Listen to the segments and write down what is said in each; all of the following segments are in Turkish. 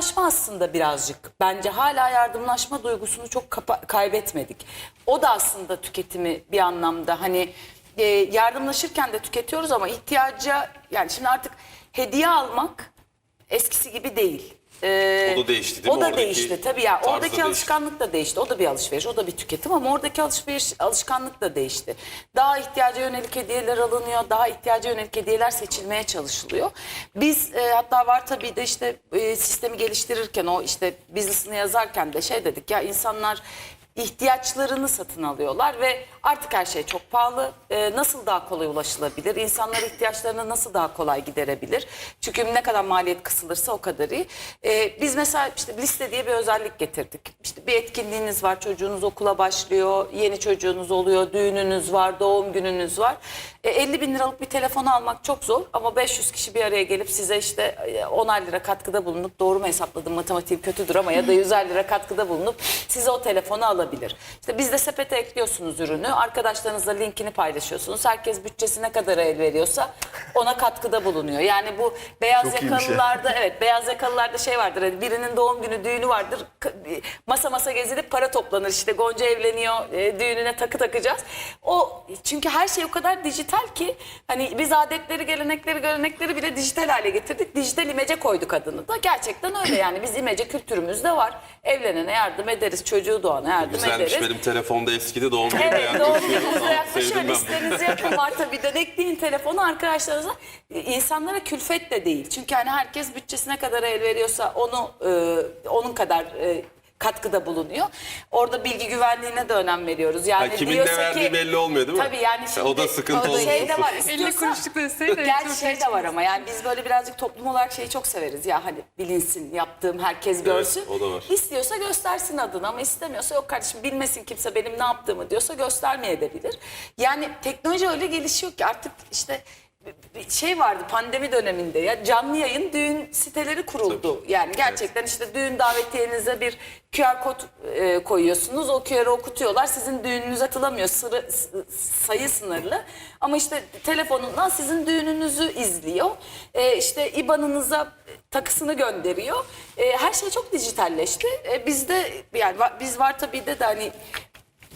yardımlaşma aslında birazcık. Bence hala yardımlaşma duygusunu çok kaybetmedik. O da aslında tüketimi bir anlamda hani e, yardımlaşırken de tüketiyoruz ama ihtiyaca yani şimdi artık hediye almak eskisi gibi değil. Ee, O da değişti değil o mi? da Oradaki değişti tabii ya. da Oradaki değişti. alışkanlık da değişti. O da bir alışveriş, o da bir tüketim ama oradaki alışveriş alışkanlık da değişti. Daha ihtiyaca yönelik hediyeler alınıyor, daha ihtiyaca yönelik hediyeler seçilmeye çalışılıyor. Biz e, hatta var tabii de işte e, sistemi geliştirirken o işte business'ını yazarken de şey dedik ya insanlar ihtiyaçlarını satın alıyorlar ve artık her şey çok pahalı. Ee, nasıl daha kolay ulaşılabilir? İnsanlar ihtiyaçlarını nasıl daha kolay giderebilir? Çünkü ne kadar maliyet kısılırsa o kadar iyi. Ee, biz mesela işte liste diye bir özellik getirdik. İşte bir etkinliğiniz var, çocuğunuz okula başlıyor, yeni çocuğunuz oluyor, düğününüz var, doğum gününüz var. E, 50 bin liralık bir telefon almak çok zor ama 500 kişi bir araya gelip size işte e, 10'ar lira katkıda bulunup doğru mu hesapladım matematiğim kötüdür ama ya da 100'er lira katkıda bulunup size o telefonu alabilir. İşte biz de sepete ekliyorsunuz ürünü arkadaşlarınızla linkini paylaşıyorsunuz. Herkes bütçesi ne kadar el veriyorsa ona katkıda bulunuyor. Yani bu beyaz Çok yakalılarda evet beyaz yakalılarda şey vardır hani birinin doğum günü düğünü vardır masa masa gezilip para toplanır işte Gonca evleniyor e, düğününe takı takacağız. O çünkü her şey o kadar dijital ki hani biz adetleri gelenekleri görenekleri bile dijital hale getirdik. Dijital imece koyduk adını da gerçekten öyle yani biz imece kültürümüzde var. Evlenene yardım ederiz çocuğu doğana yardım Güzelmiş ederiz. benim telefonda eskidi doğum günü Evet gününüze Tamam, yaklaşıyor. Listenizi yapın Mart'a bir de ekleyin telefonu arkadaşlarınıza. E, İnsanlara külfet de değil. Çünkü hani herkes bütçesine kadar el veriyorsa onu e, onun kadar e, katkıda bulunuyor. Orada bilgi güvenliğine de önem veriyoruz. Yani Ha, kimin ne verdiği ki- belli olmuyor değil mi? Tabii yani şimdi o da sıkıntı o da şey de var. 50 istiyorsa- kuruşluk deseydi. Gerçi şey de var ama yani biz böyle birazcık toplum olarak şeyi çok severiz ya hani bilinsin yaptığım herkes görsün. o da var. İstiyorsa göstersin adını ama istemiyorsa yok kardeşim bilmesin kimse benim ne yaptığımı diyorsa göstermeyebilir. Yani teknoloji öyle gelişiyor ki artık işte bir şey vardı pandemi döneminde ya canlı yayın düğün siteleri kuruldu. Yani gerçekten işte düğün davetiyenize bir QR kod e, koyuyorsunuz. O QR'ı okutuyorlar. Sizin düğününüz atılamıyor. Sırı, sayı sınırlı. Ama işte telefonundan sizin düğününüzü izliyor. E, işte IBAN'ınıza takısını gönderiyor. E, her şey çok dijitalleşti. E, bizde yani biz var tabii de de hani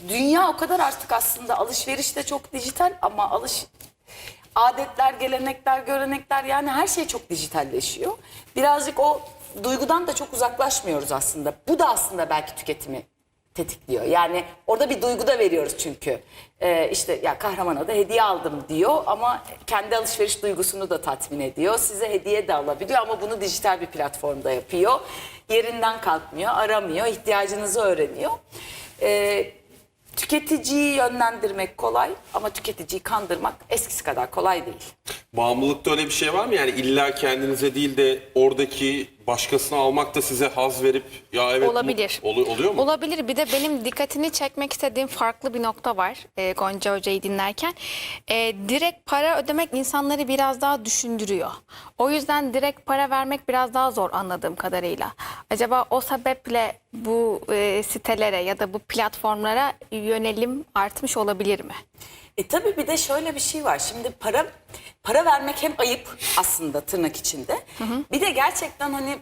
dünya o kadar artık aslında alışveriş de çok dijital ama alış adetler, gelenekler, görenekler yani her şey çok dijitalleşiyor. Birazcık o duygudan da çok uzaklaşmıyoruz aslında. Bu da aslında belki tüketimi tetikliyor. Yani orada bir duygu da veriyoruz çünkü. Ee, işte ya kahramana da hediye aldım diyor ama kendi alışveriş duygusunu da tatmin ediyor. Size hediye de alabiliyor ama bunu dijital bir platformda yapıyor. Yerinden kalkmıyor, aramıyor, ihtiyacınızı öğreniyor. Ee, Tüketiciyi yönlendirmek kolay ama tüketiciyi kandırmak eskisi kadar kolay değil. Bağımlılıkta öyle bir şey var mı? Yani illa kendinize değil de oradaki başkasına almak da size haz verip ya evet Olabilir. bu- olu- oluyor mu? Olabilir. Bir de benim dikkatini çekmek istediğim farklı bir nokta var e, Gonca Hoca'yı dinlerken. E, direkt para ödemek insanları biraz daha düşündürüyor. O yüzden direkt para vermek biraz daha zor anladığım kadarıyla. Acaba o sebeple bu e, sitelere ya da bu platformlara yönelim artmış olabilir mi? E tabii bir de şöyle bir şey var. Şimdi para para vermek hem ayıp aslında tırnak içinde. Bir de gerçekten hani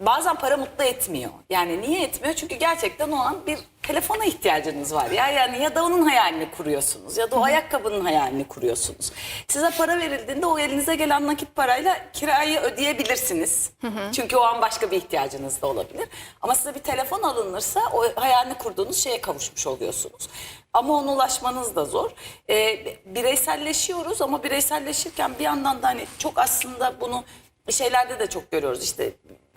bazen para mutlu etmiyor. Yani niye etmiyor? Çünkü gerçekten o an bir telefona ihtiyacınız var ya. Yani ya da onun hayalini kuruyorsunuz ya da o ayakkabının hayalini kuruyorsunuz. Size para verildiğinde o elinize gelen nakit parayla kirayı ödeyebilirsiniz. Çünkü o an başka bir ihtiyacınız da olabilir. Ama size bir telefon alınırsa o hayalini kurduğunuz şeye kavuşmuş oluyorsunuz. Ama ona ulaşmanız da zor. Ee, bireyselleşiyoruz ama bireyselleşirken bir yandan da hani çok aslında bunu şeylerde de çok görüyoruz. İşte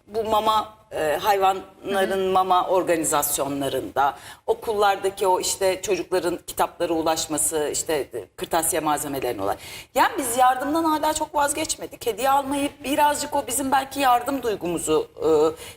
bu mama e, hayvanların mama organizasyonlarında okullardaki o işte çocukların kitaplara ulaşması işte e, kırtasiye malzemelerine olan. Yani biz yardımdan hala çok vazgeçmedik. Hediye almayı birazcık o bizim belki yardım duygumuzu, e,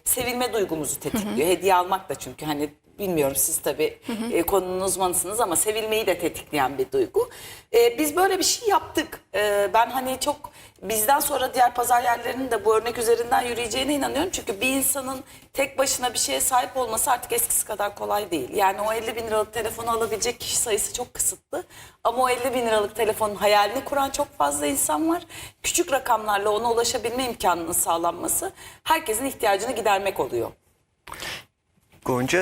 sevilme duygumuzu tetikliyor. Hediye almak da çünkü hani bilmiyorum siz tabii e, konunun uzmanısınız ama sevilmeyi de tetikleyen bir duygu. E, biz böyle bir şey yaptık. E, ben hani çok bizden sonra diğer pazar yerlerinin de bu örnek üzerinden yürüyeceğine inanıyorum. Çünkü bir insanın tek başına bir şeye sahip olması artık eskisi kadar kolay değil. Yani o 50 bin liralık telefonu alabilecek kişi sayısı çok kısıtlı. Ama o 50 bin liralık telefonun hayalini kuran çok fazla insan var. Küçük rakamlarla ona ulaşabilme imkanının sağlanması herkesin ihtiyacını gidermek oluyor. Gonca